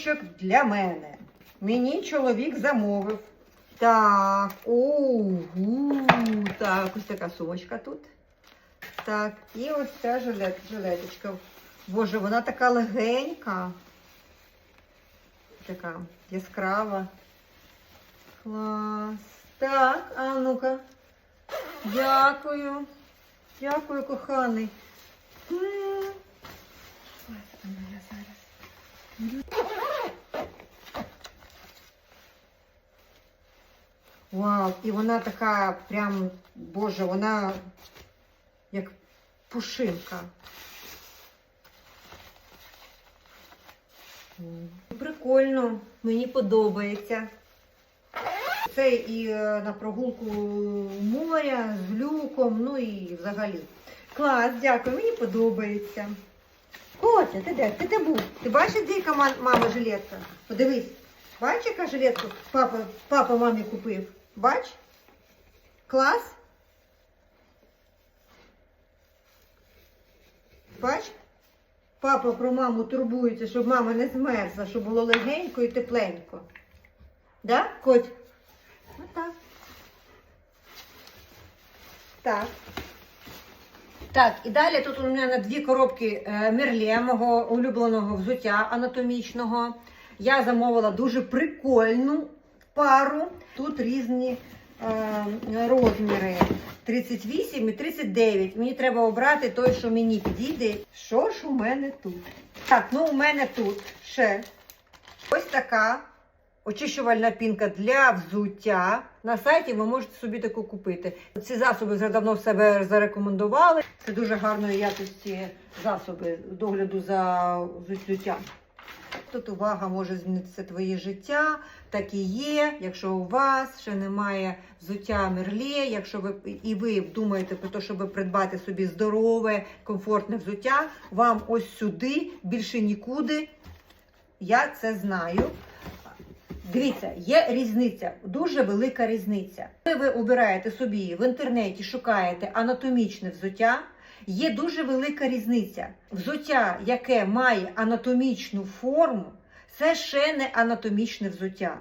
сумочок для мене. Мені чоловік замовив. Так, угу, так, ось така сумочка тут. Так, і ось ця жилет, жилеточка. Боже, вона така легенька. Така яскрава. Клас. Так, а ну-ка. Дякую. Дякую, коханий. Ой, ну я зараз. Вау, і вона така прям, боже, вона як пушинка. Прикольно, мені подобається. Це і е, на прогулку моря з люком, ну і взагалі. Клас, дякую, мені подобається. Котя, ти де? Ти де був? Ти бачиш, де яка мама жилетка? Подивись. Бачиш, яка жилетка папа, папа мамі купив? Бач? Клас? Бач? Папа про маму турбується, щоб мама не змерзла, щоб було легенько і тепленько. Да, Коть? Отак. Так. Так, і далі тут у мене дві коробки е, Мерле, мого улюбленого взуття анатомічного. Я замовила дуже прикольну пару. Тут різні е, розміри 38 і 39. Мені треба обрати той, що мені підійде. Що ж у мене тут? Так, ну у мене тут ще ось така очищувальна пінка для взуття. На сайті ви можете собі таку купити. Ці засоби вже давно себе зарекомендували. Це дуже гарної якості засоби догляду за взуттям. Тут увага може змінитися твоє життя, так і є. Якщо у вас ще немає взуття мерлє, якщо ви і ви думаєте про те, щоб придбати собі здорове, комфортне взуття, вам ось сюди більше нікуди. Я це знаю. Дивіться, є різниця, дуже велика різниця. Коли ви обираєте собі в інтернеті, шукаєте анатомічне взуття, є дуже велика різниця. Взуття, яке має анатомічну форму, це ще не анатомічне взуття.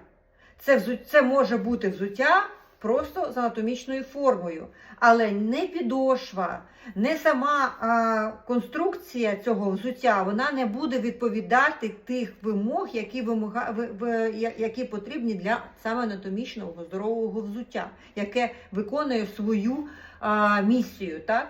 Це, взу... це може бути взуття просто з анатомічною формою, але не підошва, не сама а, конструкція цього взуття, вона не буде відповідати тих вимог, які, вимога... ви- ви- я- які потрібні для саме анатомічного здорового взуття, яке виконує свою а, місію. Так?